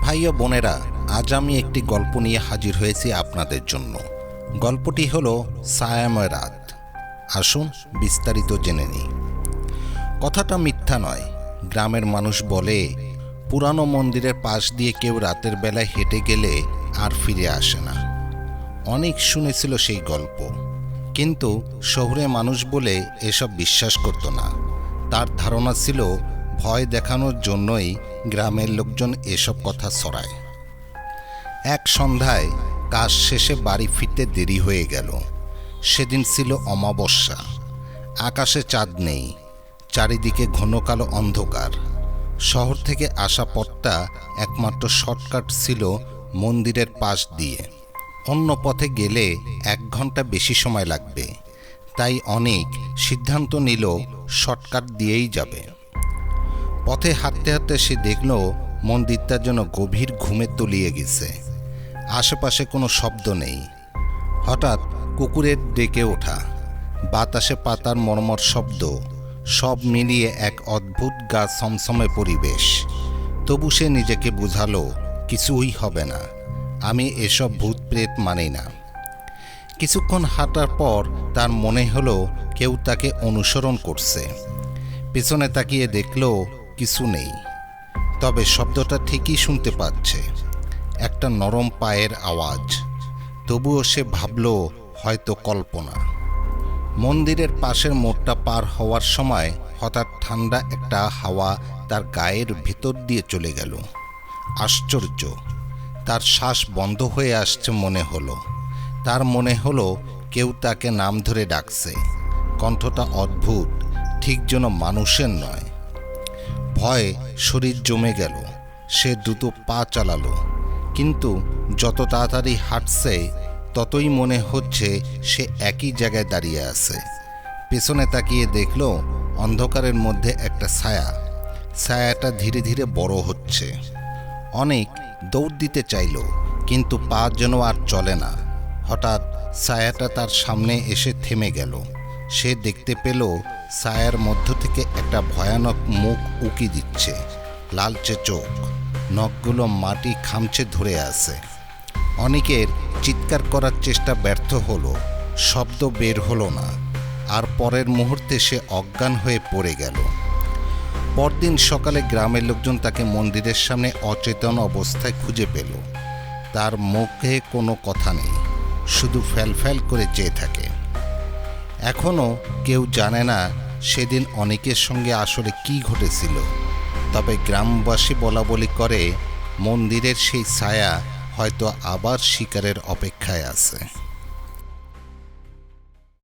ভাই ও বোনেরা, আজ আমি একটি গল্প নিয়ে হাজির হয়েছি আপনাদের জন্য। গল্পটি হলো সায়াময় রাত। আসুন বিস্তারিত জেনে নিই। কথাটা মিথ্যা নয়। গ্রামের মানুষ বলে, পুরানো মন্দিরের পাশ দিয়ে কেউ রাতের বেলায় হেঁটে গেলে আর ফিরে আসে না। অনেক শুনেছিল সেই গল্প। কিন্তু শহুরে মানুষ বলে এসব বিশ্বাস করত না। তার ধারণা ছিল ভয় দেখানোর জন্যই গ্রামের লোকজন এসব কথা ছড়ায়। এক সন্ধ্যায় কাজ শেষে বাড়ি ফিরতে দেরি হয়ে গেল। সেদিন ছিল অমাবস্যা। আকাশে চাঁদ নেই। চারিদিকে ঘন কালো অন্ধকার। শহর থেকে আসা পথটা একমাত্র শর্টকাট ছিল মন্দিরের পাশ দিয়ে। অন্য পথে গেলে এক ঘণ্টা বেশি সময় লাগবে। তাই অনেক সিদ্ধান্ত নিল শর্টকাট দিয়েই যাবে। পথে হাঁটতে হাঁটতে সে দেখল মন্দিরটার জন্য গভীর ঘুমে তলিয়ে গেছে। আশেপাশে কোনো শব্দ নেই। হঠাৎ কুকুরের ডেকে ওঠা। বাতাসে পাতার মর্মর শব্দ। সব মিলিয়ে এক অদ্ভুত গা সমসমে পরিবেশ। তবু সে নিজেকে বুঝালো, কিছুই হবে না। আমি এসব ভূত প্রেত মানি না। কিছুক্ষণ হাঁটার পর তার মনে হলো কেউ তাকে অনুসরণ করছে। পেছনে তাকিয়ে দেখল কিছু নেই। তবে শব্দটা ঠিকই শুনতে পাচ্ছে। একটা নরম পায়ের আওয়াজ। তবুও সে ভাবল, হয়তো কল্পনা। মন্দিরের পাশের মোড়টা পার হওয়ার সময় হঠাৎ ঠান্ডা একটা হাওয়া তার গায়ের ভেতর দিয়ে চলে গেল। আশ্চর্য। তার শ্বাস বন্ধ হয়ে আসছে মনে হলো। তার মনে হলো কেউ তাকে নাম ধরে ডাকছে। কণ্ঠটা অদ্ভুত, ঠিক যেন মানুষের নয়। ভয়ে শরীর জমে গেল। সে দ্রুত পা চালালো। কিন্তু যত তাড়াতাড়ি হাঁটছে, ততই মনে হচ্ছে সে একই জায়গায় দাঁড়িয়ে আছে। পেছনে তাকিয়ে দেখল অন্ধকারের মধ্যে একটা ছায়া। ছায়াটা ধীরে ধীরে বড় হচ্ছে। অনেক দৌড় দিতে চাইল, কিন্তু পা যেন আর চলে না। হঠাৎ ছায়াটা তার সামনে এসে থেমে গেল। সে দেখতে পেল ছায়ার মধ্য থেকে একটা ভয়ানক মুখ উকি দিচ্ছে, লালচে চোখ। নখগুলো মাটি খামচে ধরে আছে। অনেকের চিৎকার করার চেষ্টা ব্যর্থ হলো, শব্দ বের হলো না, আর পরের মুহূর্তে সে অজ্ঞান হয়ে পড়ে গেল। পরদিন সকালে গ্রামের লোকজন তাকে মন্দিরের সামনে অচেতন অবস্থায় খুঁজে পেল। তার মুখে কোনো কথা নেই, শুধু ফ্যালফ্যাল করে চেয়ে থাকে। এখনও কেউ জানে না সেদিন অনেকের সঙ্গে আসলে কি ঘটেছিল। তবে গ্রামবাসী বলা বলি করে, মন্দিরের সেই ছায়া হয়তো আবার শিকারের অপেক্ষায় আছে।